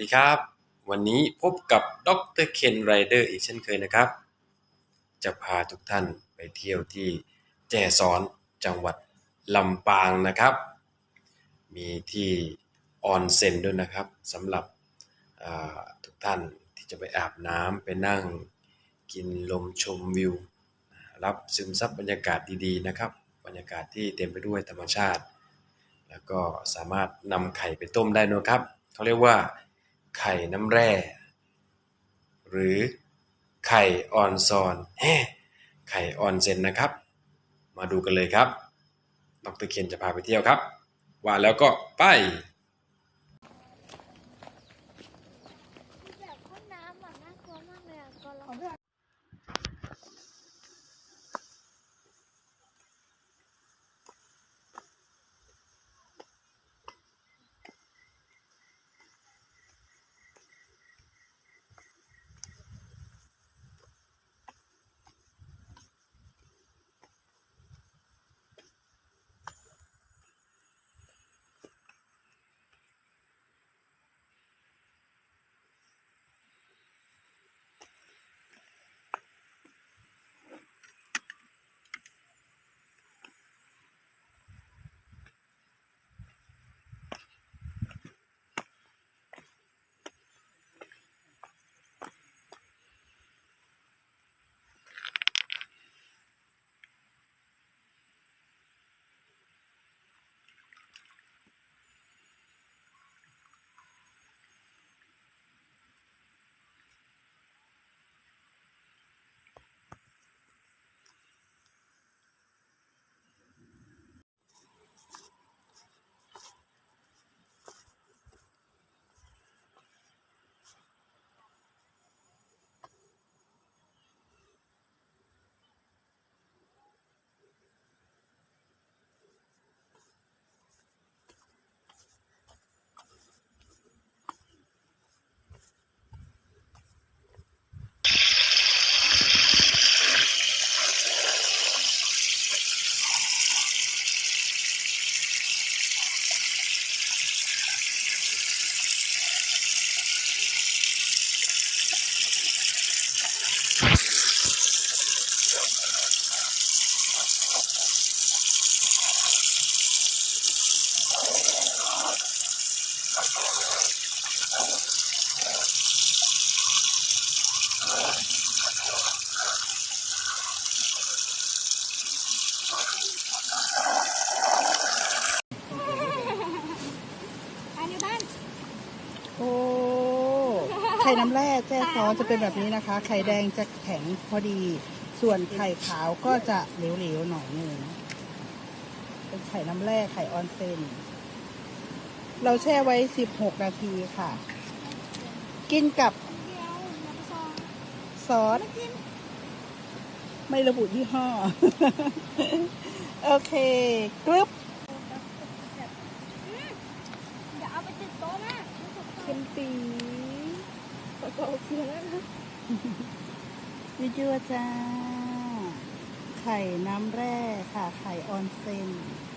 ดีครับ วันนี้พบกับดรเคนไรเดอร์อีกเช่นเคยนะครับ จะพาทุกท่านไปเที่ยวที่แจซ้อนจังหวัดลำปางนะครับ มีที่ออนเซ็นด้วยนะครับสำหรับทุกท่านที่จะไปอาบน้ำไปนั่งกินลมชมวิว รับซึมซับบรรยากาศดีๆนะครับ บรรยากาศที่เต็มไปด้วยธรรมชาติ แล้วก็สามารถนำไข่ไปต้มได้นะครับเขาเรียกว่า ไข่น้ำแร่ หรือไข่ออนซอนแฮไข่ออนเซนนะครับ มาดูกันเลยครับดรเคนจะพาไปเที่ยวครับ ว่าแล้วก็ไป โอ้ไข่น้ำแร่แจ้ซ้อนจะเป็นแบบนี้นะคะ ไข่แดงจะแข็งพอดี ส่วนไข่ขาวก็จะเหลวๆหน่อยนึงเป็นไข่น้ำแร่ไข่ออนเซน เราแช่ไว้ 16 นาทีค่ะ กินกับเดียวน้ำซองซอสไม่ระบุยี่ห้อ โอเคกรึบอืมเดี๋ยวเอาไปติดโต๊ะนะรู้สึกเค็มปีขอโทษเสียแล้วนะยั่วๆจ้า ไข่น้ำแร่ค่ะ ไข่ออนเซนอ